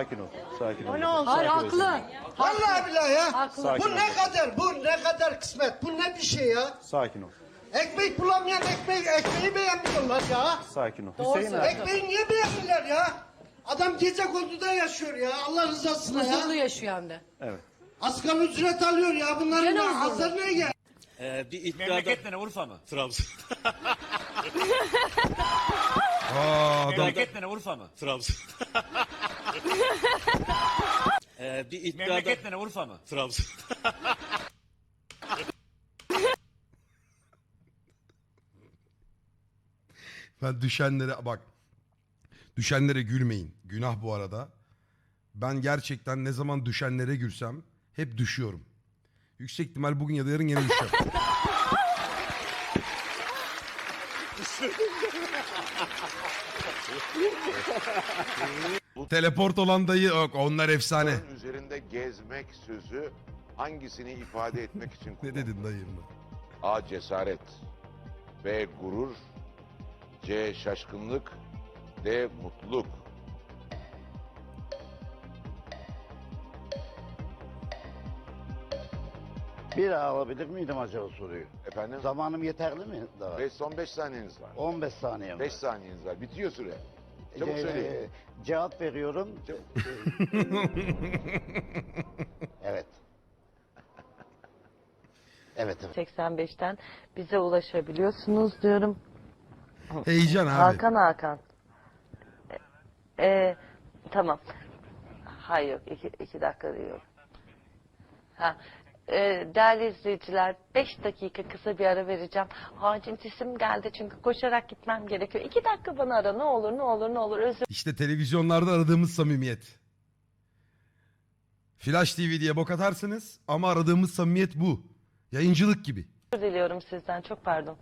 Sakin ol. Sakin ol. O ne oldu? Hayır haklı. Vallahi billahi ya. Haklı. Sakin Bu ol. ne kadar, bu ne kadar kısmet, bu ne bir şey ya. Sakin ol. Ekmek bulamayan ekmek, ekmeği beğenmiyorlar ya. Sakin ol. Doğru Hüseyin abi. söylüyorsun. Ekmeği niye beğenmiyorlar ya? Adam gece konduda yaşıyor ya, Allah rızasına Huzurlu ya. yaşıyor hem de. Evet. Asgari ücret alıyor ya, bunların Gene da huzurlu. hazırlığı gel. Ee, bir iddiada... Memleket ne Urfa mı? Trabzon. Aa, adam Memleket Urfa mı? Trabzon. ee, bir iddiada... Memleket ne Urfa mı? Trabzon. ben düşenlere bak. Düşenlere gülmeyin. Günah bu arada. Ben gerçekten ne zaman düşenlere gülsem hep düşüyorum. Yüksek ihtimal bugün ya da yarın yine düşeceğim. Teleport olan dayı yok. Onlar efsane. üzerinde gezmek sözü hangisini ifade etmek için Ne kullanılır? dedin dayı? A. Cesaret B. Gurur C. Şaşkınlık D. Mutluluk Bir daha alabilir miydim acaba soruyu? Efendim? Zamanım yeterli mi daha? Beş, son 5 saniyeniz var. 15 saniye mi? 5 saniyeniz var. Bitiyor süre. Çabuk Ee, söyleyin. Cevap veriyorum. evet. Evet evet. 85'ten bize ulaşabiliyorsunuz diyorum. Heyecan abi. Hakan Hakan. E, e, tamam. Hayır yok iki, iki dakika diyorum. Ha. E, değerli izleyiciler 5 dakika kısa bir ara vereceğim. Acil sesim geldi çünkü koşarak gitmem gerekiyor. 2 dakika bana ara ne olur ne olur ne olur özür İşte televizyonlarda aradığımız samimiyet. Flash TV diye bok atarsınız ama aradığımız samimiyet bu. Yayıncılık gibi. diliyorum sizden çok pardon.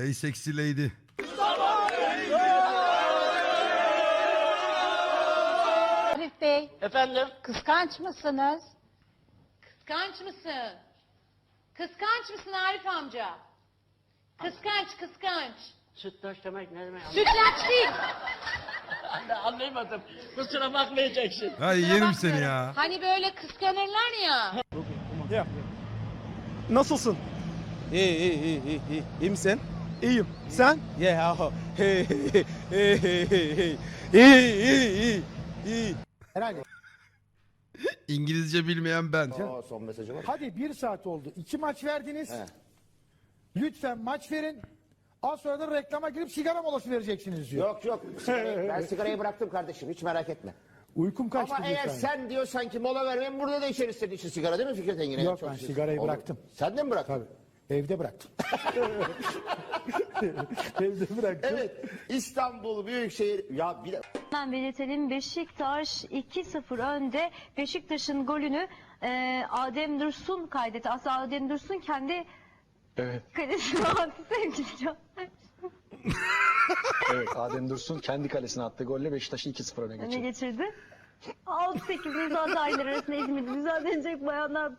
Hey sexy lady. Arif Bey, Efendim? kıskanç mısınız? Kıskanç mısın? Kıskanç mısın Arif amca? Kıskanç, kıskanç. Sütlaç demek ne demek? Sütlaç değil. Anlayamadım. Kusura bakmayacaksın. Ay yerim seni ya. Hani böyle kıskanırlar ya. Nasılsın? İyi iyi iyi iyi iyi. İyi misin? İyiyim. Sen? Yeah. oh. Hey hey hey hey hey hey. İyi iyi iyi. İyi. Herhalde. İngilizce bilmeyen ben. son mesajı var. Hadi bir saat oldu. İki maç verdiniz. Lütfen maç verin. Az sonra da reklama girip sigara molası vereceksiniz diyor. Yok yok. ben sigarayı bıraktım kardeşim. Hiç merak etme. Uykum kaçtı Ama eğer sen diyorsan ki mola vermeyin burada da içer istediği için sigara değil mi Fikret Engin'e? Yok, Çok ben sigarayı bıraktım. Sen de mi bıraktın? Tabii. Evde bıraktım. Evde bıraktım. Evet. İstanbul Büyükşehir. Ya bir de... Hemen belirtelim Beşiktaş 2-0 önde. Beşiktaş'ın golünü e, Adem Dursun kaydetti. Aslında Adem Dursun kendi kalesine attı sevgili Can. Evet Adem Dursun kendi kalesine attığı golle Beşiktaş'ı 2-0 öne öne geçirdi. 6-8 imza adayları arasında İzmir'de mücadele edecek bayanlar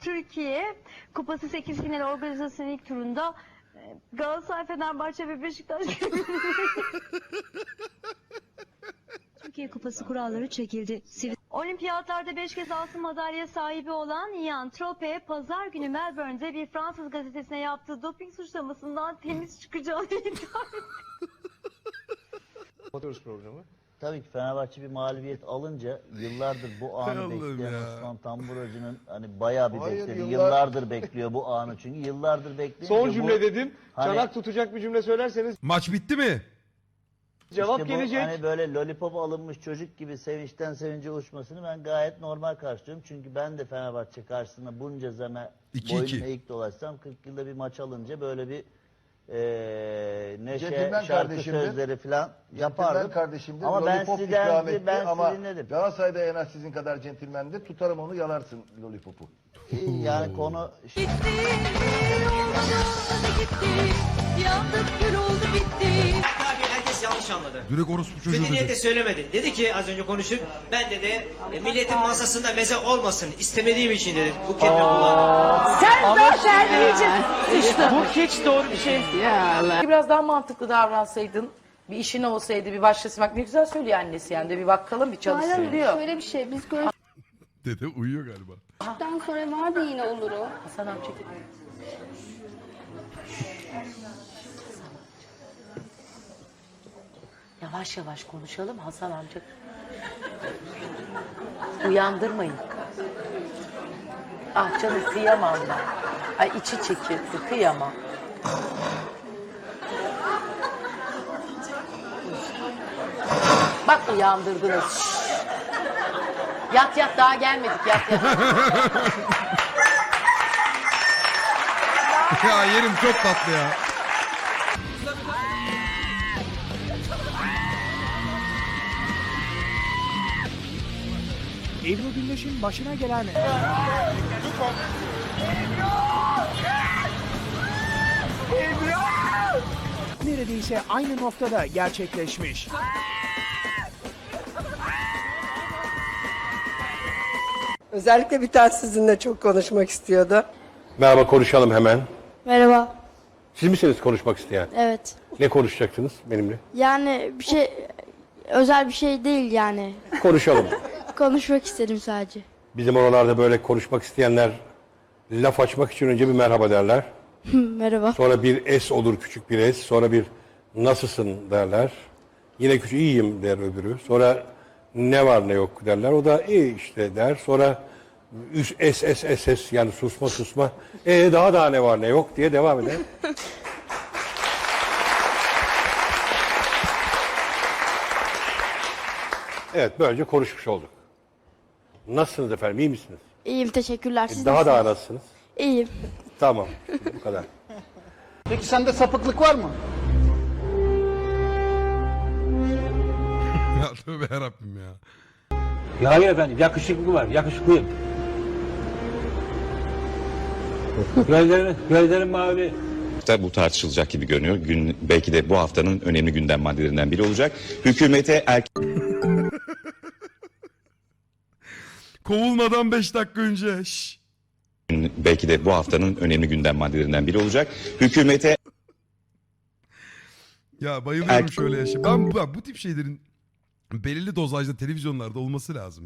Türkiye Kupası 8 final organizasyonu ilk turunda e, Galatasaray, Fenerbahçe ve Beşiktaş Türkiye Kupası kuralları çekildi. Olimpiyatlarda 5 kez altın madalya sahibi olan Ian Trope, pazar günü Melbourne'de bir Fransız gazetesine yaptığı doping suçlamasından temiz çıkacağını iddia etti. Kapatıyoruz programı. Tabii ki Fenerbahçe bir mağlubiyet alınca yıllardır bu anı Allah'ım bekleyen ya. Osman Tamburacı'nın hani bayağı bir Hayır, bekledi. yıllar- Yıllardır bekliyor bu anı çünkü yıllardır bekliyor. Son cümle dedim. Hani- Çanak tutacak bir cümle söylerseniz Maç bitti mi? cevap İşte bu gelecek. hani böyle lollipop alınmış çocuk gibi sevinçten sevince uçmasını ben gayet normal karşılıyorum. Çünkü ben de Fenerbahçe karşısında bunca zaman İki boynum iki. eğik dolaşsam 40 yılda bir maç alınca böyle bir eee neşe, Centilmen şarkı kardeşimdir. sözleri falan Centilmen yapardım. kardeşimdir. Ama ben Lollipop sizden ikram etti ben ama sizi dinledim. Galatasaray'da en az sizin kadar centilmendi. Tutarım onu yalarsın lollipopu. Yani konu Yandık gül oldu bitti. Yanlış anladı. Direkt orospu çocuğu Kötü dedi. niyetle söylemedi. Dedi ki az önce konuştuk. Ben dedi e, milletin masasında meze olmasın istemediğim için dedi. Bu kelime kullandım. Sen zaten iyice Bu hiç doğru bir şey. Biraz daha mantıklı davransaydın, bir işin olsaydı, bir başlasın. Bak ne güzel söylüyor annesi yani de bir bakalım, bir çalışsın diyor. Şöyle bir şey biz Dede uyuyor galiba. görüştükten sonra vardı yine olur o. Hasan amca Yavaş yavaş konuşalım Hasan amca. Uyandırmayın. Ah canım kıyamam ben. Ay içi çekildi kıyamam. Bak uyandırdınız. Şşş. Yat yat daha gelmedik yat yat. ya yerim çok tatlı ya. Ebru Gündeş'in başına gelen neredeyse aynı noktada gerçekleşmiş. Özellikle bir tane sizinle çok konuşmak istiyordu. Merhaba konuşalım hemen. Merhaba. Siz misiniz konuşmak isteyen? Evet. Ne konuşacaksınız benimle? Yani bir şey özel bir şey değil yani. Konuşalım. Konuşmak istedim sadece. Bizim oralarda böyle konuşmak isteyenler laf açmak için önce bir merhaba derler. Merhaba. Sonra bir S olur küçük bir S. Sonra bir nasılsın derler. Yine küçük iyiyim der öbürü. Sonra ne var ne yok derler. O da iyi işte der. Sonra üst S S S S yani susma susma. E daha daha ne var ne yok diye devam eder. Evet böylece konuşmuş olduk. Nasılsınız efendim iyi misiniz? İyiyim teşekkürler. Siz daha daha nasılsınız? nasılsınız? İyiyim. Tamam bu kadar. Peki sende sapıklık var mı? Ya tövbe yarabbim ya. Ya hayır efendim yakışıklı var yakışıklıyım. gözlerim, gözlerim mavi. Bu tartışılacak gibi görünüyor. Gün, belki de bu haftanın önemli gündem maddelerinden biri olacak. Hükümete Kovulmadan 5 dakika önce. Erken, belki de bu haftanın önemli gündem maddelerinden biri olacak. Hükümete Ya bayılıyorum şöyle yaşa. Ben bu, bu tip şeylerin belirli dozajda televizyonlarda olması lazım.